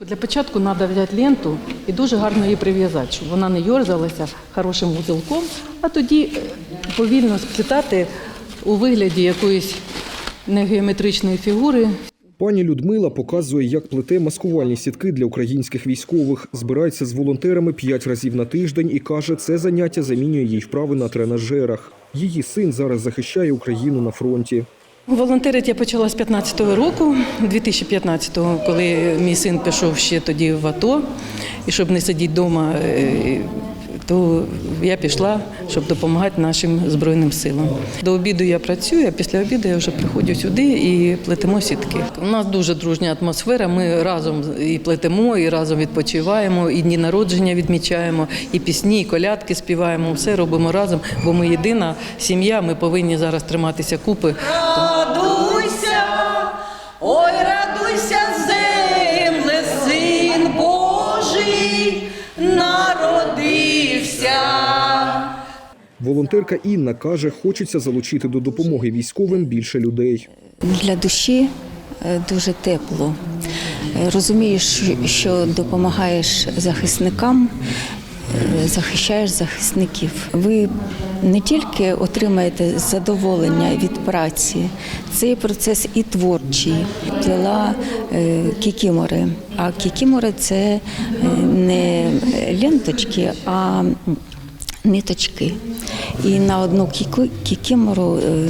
Для початку треба взяти ленту і дуже гарно її прив'язати, щоб вона не йорзалася хорошим вузелком, а тоді е, повільно сплітати у вигляді якоїсь негеометричної фігури. Пані Людмила показує, як плете маскувальні сітки для українських військових. Збирається з волонтерами п'ять разів на тиждень і каже, це заняття замінює їй вправи на тренажерах. Її син зараз захищає Україну на фронті. Волонтерити я почала з 15-го року, 2015-го, коли мій син пішов ще тоді в АТО, і щоб не сидіти вдома, е, то я пішла, щоб допомагати нашим Збройним силам. До обіду я працюю, а після обіду я вже приходжу сюди і плетемо сітки. У нас дуже дружня атмосфера. Ми разом і плетемо, і разом відпочиваємо, і дні народження відмічаємо, і пісні, і колядки співаємо. Все робимо разом, бо ми єдина сім'я. Ми повинні зараз триматися купи. Волонтерка Інна каже, хочеться залучити до допомоги військовим більше людей. Для душі е, дуже тепло. Е, Розумієш, що допомагаєш захисникам, е, захищаєш захисників. Ви не тільки отримаєте задоволення від праці, цей процес і творчий. Плела е, кікімори. А кікімори це не ленточки, а ниточки. І на одну кікімору е,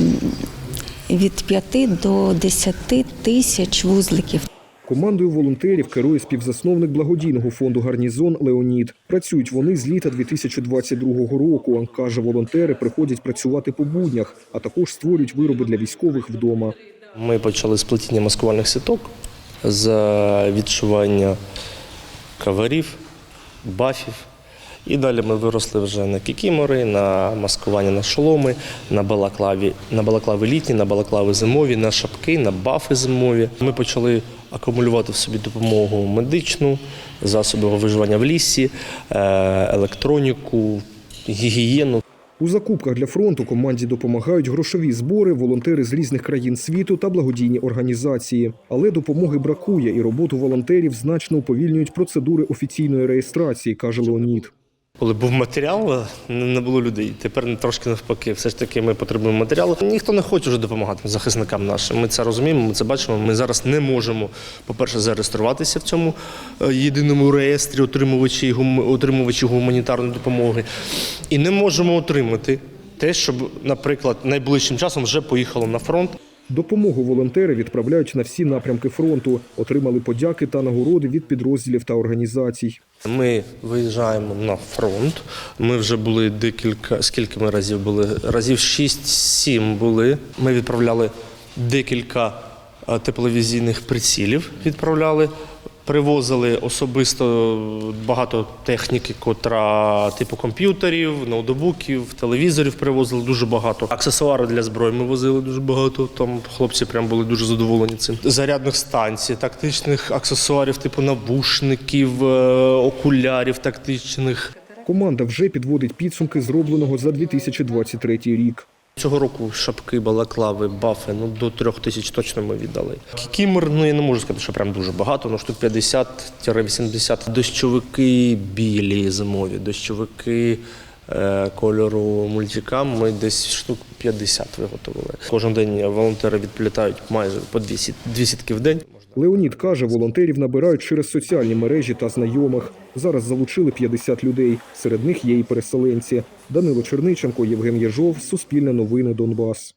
від 5 до 10 тисяч вузликів. Командою волонтерів керує співзасновник благодійного фонду Гарнізон Леонід. Працюють вони з літа 2022 року. Каже, волонтери приходять працювати по буднях, а також створюють вироби для військових вдома. Ми почали з плетіння маскувальних сіток, з відшивання каверів, бафів. І далі ми виросли вже на кікімори, на маскування на шоломи, на балаклаві, на балаклави літні, на балаклави зимові, на шапки, на бафи зимові. Ми почали акумулювати в собі допомогу медичну, засоби виживання в лісі, е, електроніку, гігієну. У закупках для фронту команді допомагають грошові збори, волонтери з різних країн світу та благодійні організації. Але допомоги бракує, і роботу волонтерів значно уповільнюють процедури офіційної реєстрації, каже Леонід. Коли був матеріал, не не було людей. Тепер трошки навпаки. Все ж таки ми потребуємо матеріалу. Ніхто не хоче вже допомагати захисникам нашим. Ми це розуміємо, ми це бачимо. Ми зараз не можемо, по-перше, зареєструватися в цьому е, єдиному реєстрі отримувачі, гум- отримувачі гуманітарної допомоги. І не можемо отримати те, щоб, наприклад, найближчим часом вже поїхало на фронт. Допомогу волонтери відправляють на всі напрямки фронту, отримали подяки та нагороди від підрозділів та організацій. Ми виїжджаємо на фронт. Ми вже були декілька. Скільки ми разів були? Разів 6-7 були. Ми відправляли декілька е, тепловізійних прицілів. Відправляли. Привозили особисто багато техніки, котра типу комп'ютерів, ноутбуків, телевізорів привозили дуже багато. Аксесуари для зброї ми возили дуже багато. Там хлопці прям були дуже задоволені цим. Зарядних станцій, тактичних аксесуарів, типу навушників, е, окулярів тактичних. Команда вже підводить підсумки зробленого за 2023 рік. Цього року шапки, балаклави, бафи, ну до трьох тисяч точно ми віддали. Кікімор, ну я не можу сказати, що прям дуже багато, ну штук 50-80. Дощовики білі зимові, дощовики кольору мультикам ми десь штук 50 виготовили. Кожен день волонтери відплітають майже по дві, сіт- дві сітки в день. Леонід каже, волонтерів набирають через соціальні мережі та знайомих. Зараз залучили 50 людей. Серед них є і переселенці. Данило Черниченко, Євген Єжов, Суспільне новини Донбас.